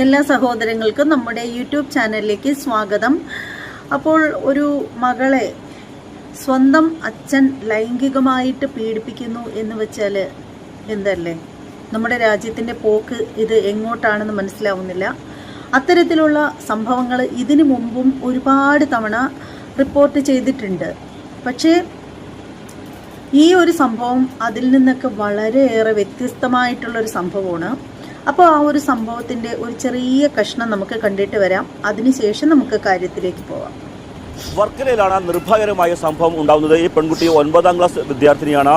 എല്ലാ സഹോദരങ്ങൾക്കും നമ്മുടെ യൂട്യൂബ് ചാനലിലേക്ക് സ്വാഗതം. അപ്പോൾ ഒരു മകളെ സ്വന്തം അച്ഛൻ ലൈംഗികമായിട്ട് പീഡിപ്പിക്കുന്നു എന്ന് വെച്ചാൽ എന്തല്ലേ? നമ്മുടെ രാജ്യത്തിന്റെ പോക്ക് ഇത് എങ്ങോട്ടാണെന്ന് മനസ്സിലാവുന്നില്ല. അത്തരത്തിലുള്ള സംഭവങ്ങൾ ഇതിനു മുമ്പും ഒരുപാട് തവണ റിപ്പോർട്ട് ചെയ്തിട്ടുണ്ട്. പക്ഷേ ഈ ഒരു സംഭവം അതിൽ നിന്നൊക്കെ വളരെയേറെ വ്യത്യസ്തമായിട്ടുള്ളൊരു സംഭവമാണ്. അപ്പോൾ ആ ഒരു സംഭവത്തിന്റെ ഒരു ചെറിയ കഷ്ണം നമുക്ക് കണ്ടിട്ട് വരാം. അതിനുശേഷം നമുക്ക് കാര്യത്തിലേക്ക് പോവാം. വർക്കലയിലാണ് നിർഭാഗ്യകരമായ സംഭവം ഉണ്ടാകുന്നത് ഈ പെൺകുട്ടി ഒൻപതാം ക്ലാസ് വിദ്യാർത്ഥിനിയാണ്.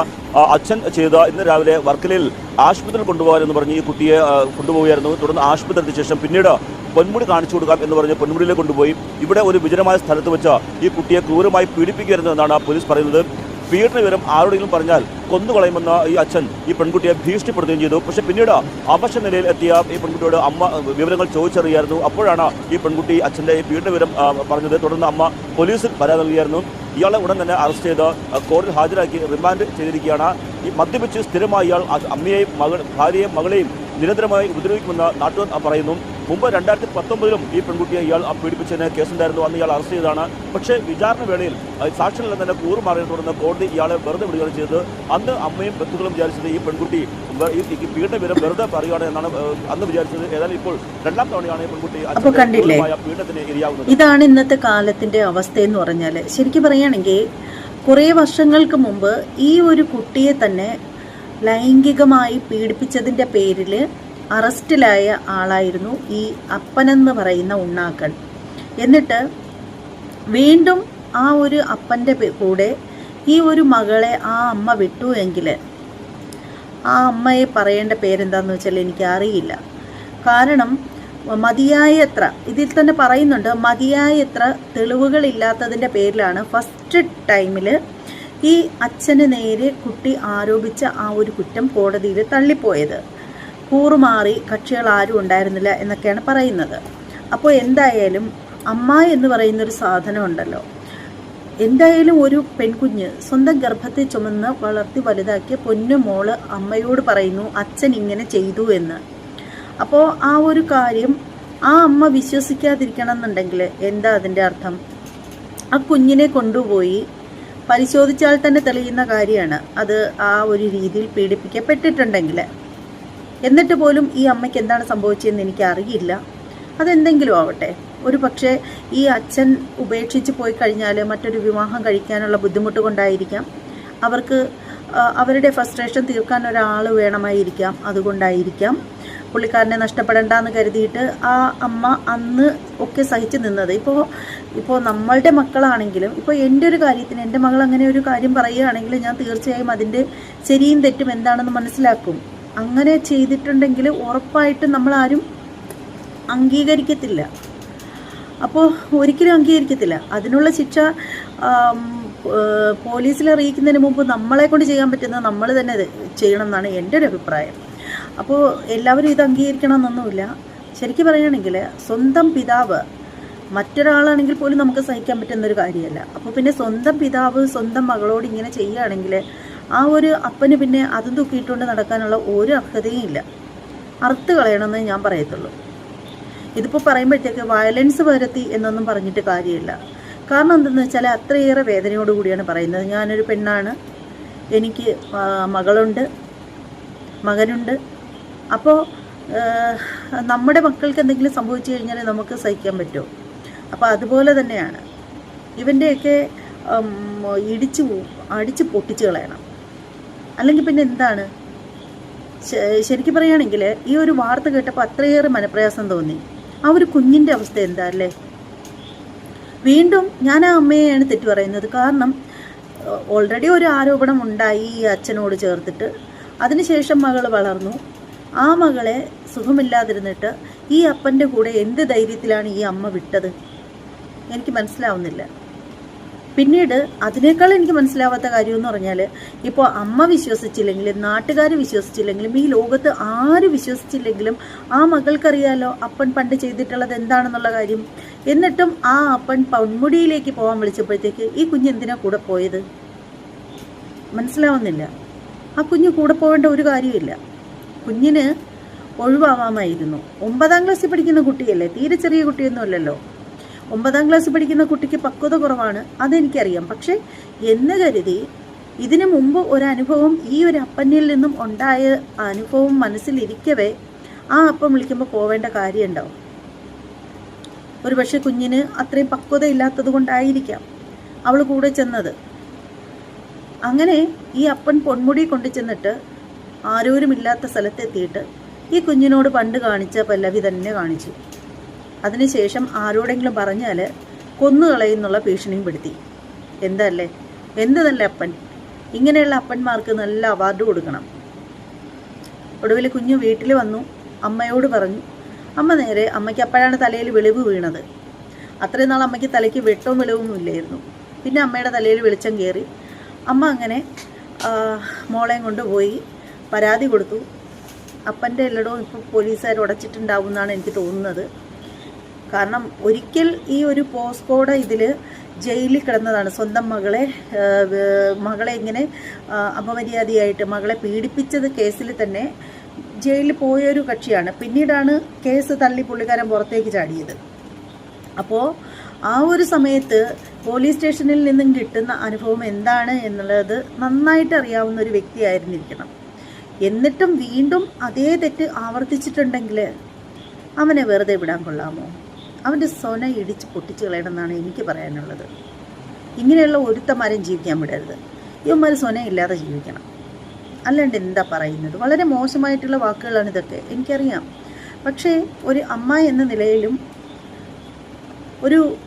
അച്ഛൻ ചെയ്ത ഇന്ന് രാവിലെ വർക്കലയിൽ ആശുപത്രിയിൽ കൊണ്ടുപോകാൻ എന്ന് പറഞ്ഞ് ഈ കുട്ടിയെ കൊണ്ടുപോവുകയായിരുന്നു. തുടർന്ന് ആശുപത്രിക്ക് ശേഷം പിന്നീട് പൊന്മുടി കാണിച്ചു കൊടുക്കാം എന്ന് പറഞ്ഞ് പൊന്മുടിയിലേക്ക് കൊണ്ടുപോയി. ഇവിടെ ഒരു വിജനമായ സ്ഥലത്ത് വെച്ച് ഈ കുട്ടിയെ ക്രൂരമായി പീഡിപ്പിക്കുകയായിരുന്നു എന്നാണ് പോലീസ് പറയുന്നത്. പീഡന വിവരം ആരോടെങ്കിലും പറഞ്ഞാൽ കൊന്നുകളയുമെന്ന ഈ അച്ഛൻ ഈ പെൺകുട്ടിയെ ഭീഷണിപ്പെടുത്തുകയും ചെയ്തു. പക്ഷെ പിന്നീട് അവശ്യ നിലയിൽ എത്തിയ ഈ പെൺകുട്ടിയോട് അമ്മ വിവരങ്ങൾ ചോദിച്ചറിയായിരുന്നു. അപ്പോഴാണ് ഈ പെൺകുട്ടി അച്ഛന്റെ ഈ പീഡന വിവരം പറഞ്ഞത്. തുടർന്ന് അമ്മ പോലീസിൽ പരാതി നൽകിയായിരുന്നു. ഇയാളെ ഉടൻ തന്നെ അറസ്റ്റ് ചെയ്ത് കോടതി കോടതിയിൽ ഹാജരാക്കി റിമാൻഡ് ചെയ്തിരിക്കുകയാണ്. ഈ മദ്യപിച്ച് സ്ഥിരമായി ഇയാൾ അമ്മയെയും മകൾ ഭാര്യയെയും മകളെയും നിരന്തരമായി ഉപദ്രവിക്കുമെന്ന് നാട്ടുകാർ പറയുന്നു. മുമ്പ് രണ്ടായിരത്തി പത്തൊമ്പതിലും ഈ പെൺകുട്ടിയെ ഇയാൾ പീഡിപ്പിച്ചതിന് കേസുണ്ടായിരുന്നു. അന്ന് ഇയാൾ അറസ്റ്റ് ചെയ്തതാണ്. പക്ഷേ വിചാരണ വേളയിൽ സാക്ഷികളിൽ തന്നെ കൂറുമാറിയെ തുടർന്ന് കോടതി ഇയാളെ വെറുതെ വിടുകയാണ് ചെയ്തത്. അന്ന് അമ്മയും ബന്ധുക്കളും വിചാരിച്ചത് ഈ പെൺകുട്ടി ഈ പീഡന വിവരം വെറുതെ പറയുകയാണ് എന്നാണ് അന്ന് വിചാരിച്ചത്. ഏതായാലും ഇപ്പോൾ രണ്ടാം തവണയാണ് ഈ പെൺകുട്ടി? പീഡനത്തിന് ഇരയാകുന്നത് ഇതാണ് ഇന്നത്തെ കാലത്തിന്റെ അവസ്ഥ എന്ന് പറഞ്ഞാൽ ശരിക്കും പറയുകയാണെങ്കിൽ കുറേ വർഷങ്ങൾക്ക് മുമ്പ് ഈ ഒരു കുട്ടിയെ തന്നെ ലൈംഗികമായി പീഡിപ്പിച്ചതിന്റെ പേരിൽ അറസ്റ്റിലായ ആളായിരുന്നു ഈ അപ്പനെന്ന് പറയുന്ന ഉണ്ണാക്കൻ എന്നിട്ട് വീണ്ടും ആ ഒരു അപ്പന്റെ കൂടെ ഈ ഒരു മകളെ ആ അമ്മ വിട്ടു എങ്കിൽ ആ അമ്മയെ പറയേണ്ട പേരെന്താന്ന് വെച്ചാൽ എനിക്ക് അറിയില്ല കാരണം മതിയായത്ര ഇതിൽ തന്നെ പറയുന്നുണ്ട് മതിയായത്ര തെളിവുകളില്ലാത്തതിന്റെ പേരിലാണ് ഫസ്റ്റ് ടൈമിൽ ഈ അച്ഛന് നേരെ കുട്ടി ആരോപിച്ച ആ ഒരു കുറ്റം കോടതിയിൽ തള്ളിപ്പോയത്. കൂറുമാറി കക്ഷികൾ ആരും ഉണ്ടായിരുന്നില്ല എന്നൊക്കെയാണ് പറയുന്നത്. അപ്പോൾ എന്തായാലും അമ്മ എന്ന് പറയുന്നൊരു സാധനം ഉണ്ടല്ലോ എന്തായാലും ഒരു പെൺകുഞ്ഞ് സ്വന്തം ഗർഭത്തെ ചുമന്ന് വളർത്തി വലുതാക്കിയ പൊന്നു മോൾ അമ്മയോട് പറയുന്നു അച്ഛൻ ഇങ്ങനെ ചെയ്തു എന്ന്. അപ്പോൾ ആ ഒരു കാര്യം ആ അമ്മ വിശ്വസിക്കാതിരിക്കണം എന്നുണ്ടെങ്കിൽ എന്താ അതിന്റെ അർത്ഥം? ആ കുഞ്ഞിനെ കൊണ്ടുപോയി പരിശോധിച്ചാൽ തന്നെ തെളിയുന്ന കാര്യമാണ്. അത് ആ ഒരു രീതിയിൽ പീഡിപ്പിക്കപ്പെട്ടിട്ടുണ്ടെങ്കിൽ. എന്നിട്ട് പോലും ഈ അമ്മയ്ക്ക് എന്താണ് സംഭവിച്ചതെന്ന് എനിക്ക് അറിയില്ല അതെന്തെങ്കിലും ആവട്ടെ. ഒരു പക്ഷേ ഈ അച്ഛൻ ഉപേക്ഷിച്ച് പോയി കഴിഞ്ഞാൽ മറ്റൊരു വിവാഹം കഴിക്കാനുള്ള ബുദ്ധിമുട്ട് കൊണ്ടായിരിക്കാം അവർക്ക് അവരുടെ ഫ്രസ്ട്രേഷൻ തീർക്കാൻ ഒരാൾ വേണമായിരിക്കാം. അതുകൊണ്ടായിരിക്കാം. പുള്ളിക്കാരനെ നഷ്ടപ്പെടണ്ടെന്ന് കരുതിയിട്ട് ആ അമ്മ അന്ന് ഒക്കെ സഹിച്ചു നിന്നത്. ഇപ്പോൾ ഇപ്പോൾ നമ്മളുടെ മക്കളാണെങ്കിലും ഇപ്പോൾ എന്റെ ഒരു കാര്യത്തിന് എന്റെ മകൾ അങ്ങനെ ഒരു കാര്യം പറയുകയാണെങ്കിൽ ഞാൻ തീർച്ചയായും അതിന്റെ ശരിയും തെറ്റും എന്താണെന്ന് മനസ്സിലാക്കും. അങ്ങനെ ചെയ്തിട്ടുണ്ടെങ്കിൽ ഉറപ്പായിട്ടും നമ്മളാരും അംഗീകരിക്കത്തില്ല. അപ്പോൾ ഒരിക്കലും അംഗീകരിക്കത്തില്ല. അതിനുള്ള ശിക്ഷ പോലീസിൽ അറിയിക്കുന്നതിന് മുമ്പ് നമ്മളെ കൊണ്ട് ചെയ്യാൻ പറ്റുന്നത് നമ്മൾ തന്നെ ചെയ്യണം എന്നാണ് എന്റെ ഒരു അഭിപ്രായം. അപ്പോൾ എല്ലാവരും ഇത് അംഗീകരിക്കണം എന്നൊന്നുമില്ല ശരിക്കും പറയുകയാണെങ്കിൽ സ്വന്തം പിതാവ് മറ്റൊരാളാണെങ്കിൽ പോലും നമുക്ക് സഹിക്കാൻ പറ്റുന്നൊരു കാര്യമല്ല. അപ്പോൾ പിന്നെ സ്വന്തം പിതാവ് സ്വന്തം മകളോട് ഇങ്ങനെ ചെയ്യുകയാണെങ്കിൽ ആ ഒരു അപ്പന് പിന്നെ അതും തൂക്കിയിട്ടുകൊണ്ട് നടക്കാനുള്ള ഒരു അർഹതയും ഇല്ല. അറുത്ത് കളയണമെന്ന് ഞാൻ പറയത്തുള്ളൂ. ഇതിപ്പോൾ പറയുമ്പോഴത്തേക്ക് വയലൻസ് വരത്തി എന്നൊന്നും പറഞ്ഞിട്ട് കാര്യമില്ല. കാരണം എന്തെന്ന് വെച്ചാൽ അത്രയേറെ വേദനയോട് കൂടിയാണ് പറയുന്നത്. ഞാനൊരു പെണ്ണാണ്. എനിക്ക് മകളുണ്ട്. മകനുണ്ട്. അപ്പോൾ നമ്മുടെ മക്കൾക്ക് എന്തെങ്കിലും സംഭവിച്ചു കഴിഞ്ഞാൽ നമുക്ക് സഹിക്കാൻ പറ്റുമോ അപ്പോൾ അതുപോലെ തന്നെയാണ്. ഇവന്റെയൊക്കെ ഇടിച്ച് അടിച്ച് പൊട്ടിച്ച് കളയണം. അല്ലെങ്കിൽ പിന്നെ എന്താണ്? ശരിക്കും പറയുകയാണെങ്കിൽ ഈ ഒരു വാർത്ത കേട്ടപ്പോൾ അത്രയേറെ മനപ്രയാസം തോന്നി. ആ ഒരു കുഞ്ഞിന്റെ അവസ്ഥ എന്താ അല്ലേ വീണ്ടും ഞാൻ ആ അമ്മയെയാണ് തെറ്റു പറയുന്നത്. കാരണം ഓൾറെഡി ഒരു ആരോപണം ഉണ്ടായി ഈ അച്ഛനോട് ചേർത്തിട്ട്. അതിനുശേഷം മകൾ വളർന്നു. ആ മകളെ സുഖമില്ലാതിരുന്നിട്ട് ഈ അപ്പന്റെ കൂടെ എന്ത് ധൈര്യത്തിലാണ് ഈ അമ്മ വിട്ടത്? എനിക്ക് മനസ്സിലാവുന്നില്ല. പിന്നീട് അതിനേക്കാൾ എനിക്ക് മനസ്സിലാവാത്ത കാര്യം എന്ന് പറഞ്ഞാൽ ഇപ്പോൾ അമ്മ വിശ്വസിച്ചില്ലെങ്കിലും നാട്ടുകാർ വിശ്വസിച്ചില്ലെങ്കിലും ഈ ലോകത്ത് ആര് വിശ്വസിച്ചില്ലെങ്കിലും ആ മകൾക്കറിയാലോ അപ്പൻ പണ്ട് ചെയ്തിട്ടുള്ളത് എന്താണെന്നുള്ള കാര്യം. എന്നിട്ടും ആ അപ്പൻ പൊന്മുടിയിലേക്ക് പോകാൻ വിളിച്ചപ്പോഴത്തേക്ക് ഈ കുഞ്ഞ് എന്തിനാ കൂടെ പോയത്? മനസ്സിലാവുന്നില്ല. ആ കുഞ്ഞ് കൂടെ പോകേണ്ട ഒരു കാര്യമില്ല. കുഞ്ഞിന് ഒഴിവാവാമായിരുന്നു. ഒമ്പതാം ക്ലാസ്സിൽ പഠിക്കുന്ന കുട്ടിയല്ലേ? തീരെ ചെറിയ കുട്ടിയൊന്നുമല്ലല്ലോ. ഒമ്പതാം ക്ലാസ് പഠിക്കുന്ന കുട്ടിക്ക് പക്വത കുറവാണ് അതെനിക്കറിയാം. പക്ഷേ എന്ന് കരുതി ഇതിനു മുമ്പ് ഒരു അനുഭവം ഈ ഒരു അപ്പനിൽ നിന്നും ഉണ്ടായ അനുഭവം മനസ്സിലിരിക്കവേ ആ അപ്പം വിളിക്കുമ്പോൾ പോവേണ്ട കാര്യമുണ്ടാവും. ഒരു പക്ഷെ കുഞ്ഞിന് അത്രയും പക്വത ഇല്ലാത്തത് കൊണ്ടായിരിക്കാം അവൾ കൂടെ ചെന്നത്. അങ്ങനെ ഈ അപ്പൻ പൊന്മുടി കൊണ്ടു ചെന്നിട്ട് ആരോരുമില്ലാത്ത സ്ഥലത്തെത്തിയിട്ട് ഈ കുഞ്ഞിനോട് പണ്ട് കാണിച്ച പല്ലവി തന്നെ കാണിച്ചു. അതിനുശേഷം ആരോടെങ്കിലും പറഞ്ഞാൽ കൊന്നുകളയുന്നുള്ള ഭീഷണിയും പെടുത്തി. എന്തല്ലേ? എന്ത് നല്ല അപ്പൻ? ഇങ്ങനെയുള്ള അപ്പന്മാർക്ക് നല്ല അവാർഡ് കൊടുക്കണം. ഒടുവിൽ കുഞ്ഞു വീട്ടിൽ വന്നു. അമ്മയോട് പറഞ്ഞു അമ്മ നേരെ അമ്മയ്ക്ക് അപ്പോഴാണ് തലയിൽ വെളിവ് വീണത്. അത്രയും നാൾ അമ്മയ്ക്ക് തലയ്ക്ക് വെട്ടവും വെളിവും ഇല്ലായിരുന്നു. പിന്നെ അമ്മയുടെ തലയിൽ വെളിച്ചം കയറി അമ്മ അങ്ങനെ മോളെയും കൊണ്ടുപോയി പരാതി കൊടുത്തു. അപ്പന്റെ എല്ലടവും ഇപ്പോൾ പോലീസുകാർ ഉടച്ചിട്ടുണ്ടാവും എന്നാണ് എനിക്ക് തോന്നുന്നത്. കാരണം ഒരിക്കൽ ഈ ഒരു പോസ്കോഡ് ഇതിൽ ജയിലിൽ കിടന്നതാണ്. സ്വന്തം മകളെ മകളെ ഇങ്ങനെ അപമര്യാദയായിട്ട് മകളെ പീഡിപ്പിച്ചത് കേസിൽ തന്നെ ജയിലിൽ പോയൊരു കക്ഷിയാണ്. പിന്നീടാണ് കേസ് തള്ളി പുള്ളിക്കാരൻ പുറത്തേക്ക് ചാടിയത്. അപ്പോൾ ആ ഒരു സമയത്ത് പോലീസ് സ്റ്റേഷനിൽ നിന്നും കിട്ടുന്ന അനുഭവം എന്താണ് എന്നുള്ളത് നന്നായിട്ട് അറിയാവുന്ന ഒരു വ്യക്തിയായിരുന്നിരിക്കണം എന്നിട്ടും വീണ്ടും അതേ തെറ്റ് ആവർത്തിച്ചിട്ടുണ്ടെങ്കിൽ അവനെ വെറുതെ വിടാൻ കൊള്ളാമോ? അവന്റെ സൊന ഇടിച്ച് പൊട്ടിച്ച് കളയണമെന്നാണ് എനിക്ക് പറയാനുള്ളത്. ഇങ്ങനെയുള്ള ഒരുത്തന്മാരും ജീവിക്കാൻ വിടരുത്. ഇവന്മാർ സൊന ഇല്ലാതെ ജീവിക്കണം. അല്ലാണ്ട് എന്താ പറയുന്നത്? വളരെ മോശമായിട്ടുള്ള വാക്കുകളാണ് ഇതൊക്കെ. എനിക്കറിയാം. പക്ഷേ ഒരു അമ്മ എന്ന നിലയിലും ഒരു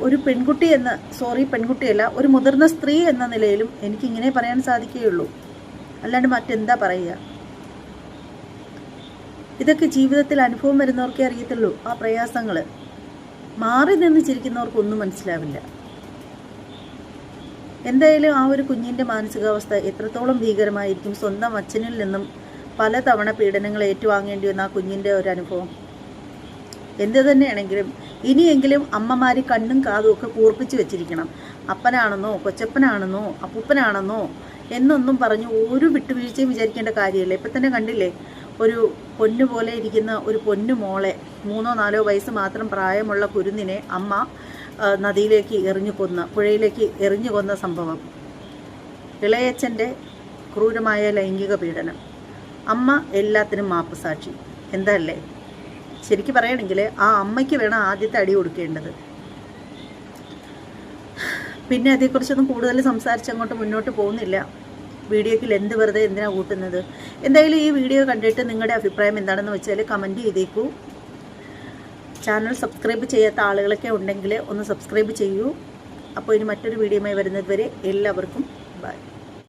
ഒരു പെൺകുട്ടി എന്ന സോറി പെൺകുട്ടിയല്ല ഒരു മുതിർന്ന സ്ത്രീ എന്ന നിലയിലും എനിക്കിങ്ങനെ പറയാൻ സാധിക്കുകയുള്ളൂ. അല്ലാണ്ട് മറ്റെന്താ പറയുക? ഇതൊക്കെ ജീവിതത്തിൽ അനുഭവം വരുന്നവർക്കേ അറിയത്തുള്ളൂ ആ പ്രയാസങ്ങൾ മാറി നിന്ന് ചിരിക്കുന്നവർക്കൊന്നും മനസ്സിലാവില്ല. എന്തായാലും ആ ഒരു കുഞ്ഞിന്റെ മാനസികാവസ്ഥ എത്രത്തോളം ഭീകരമായിരിക്കും സ്വന്തം അച്ഛനിൽ നിന്നും പലതവണ പീഡനങ്ങൾ ഏറ്റുവാങ്ങേണ്ടി വന്ന ആ കുഞ്ഞിന്റെ ഒരു അനുഭവം. എന്ത് തന്നെയാണെങ്കിലും ഇനിയെങ്കിലും അമ്മമാർ കണ്ണും കാതും ഒക്കെ കൂർപ്പിച്ച് വെച്ചിരിക്കണം. അപ്പനാണെന്നോ കൊച്ചപ്പനാണെന്നോ അപ്പൂപ്പനാണെന്നോ എന്നൊന്നും പറഞ്ഞ് ഒരു വിട്ടുവീഴ്ചയും വിചാരിക്കേണ്ട കാര്യമില്ല. ഇപ്പം തന്നെ കണ്ടില്ലേ ഒരു പൊന്നു പോലെ ഇരിക്കുന്ന ഒരു പൊന്നു മോളെ മൂന്നോ നാലോ വയസ്സ് മാത്രം പ്രായമുള്ള കുരുന്നിനെ അമ്മ നദിയിലേക്ക് എറിഞ്ഞു കൊന്ന പുഴയിലേക്ക് എറിഞ്ഞു കൊന്ന സംഭവം. ഇളയച്ചന്റെ ക്രൂരമായ ലൈംഗിക പീഡനം. അമ്മ എല്ലാത്തിനും മാപ്പ് സാക്ഷി എന്തല്ലേ? ശരിക്കും പറയണമെങ്കിൽ ആ അമ്മയ്ക്ക് വേണം ആദ്യത്തെ അടി കൊടുക്കേണ്ടത്. പിന്നെ അതേക്കുറിച്ചൊന്നും കൂടുതൽ സംസാരിച്ച് അങ്ങോട്ട് മുന്നോട്ട് പോകുന്നില്ല. വീഡിയോയ്ക്ക് ലെന്ത് വെറുതെ എന്തിനാണ് കൂട്ടുന്നത്? എന്തായാലും ഈ വീഡിയോ കണ്ടിട്ട് നിങ്ങളുടെ അഭിപ്രായം എന്താണെന്ന് വെച്ചാൽ കമന്റ് ചെയ്തേക്കൂ. ചാനൽ സബ്സ്ക്രൈബ് ചെയ്യാത്ത ആളുകളൊക്കെ ഉണ്ടെങ്കിൽ ഒന്ന് സബ്സ്ക്രൈബ് ചെയ്യൂ. അപ്പോൾ ഇനി മറ്റൊരു വീഡിയോയുമായി വരുന്നത് വരെ എല്ലാവർക്കും ബൈ.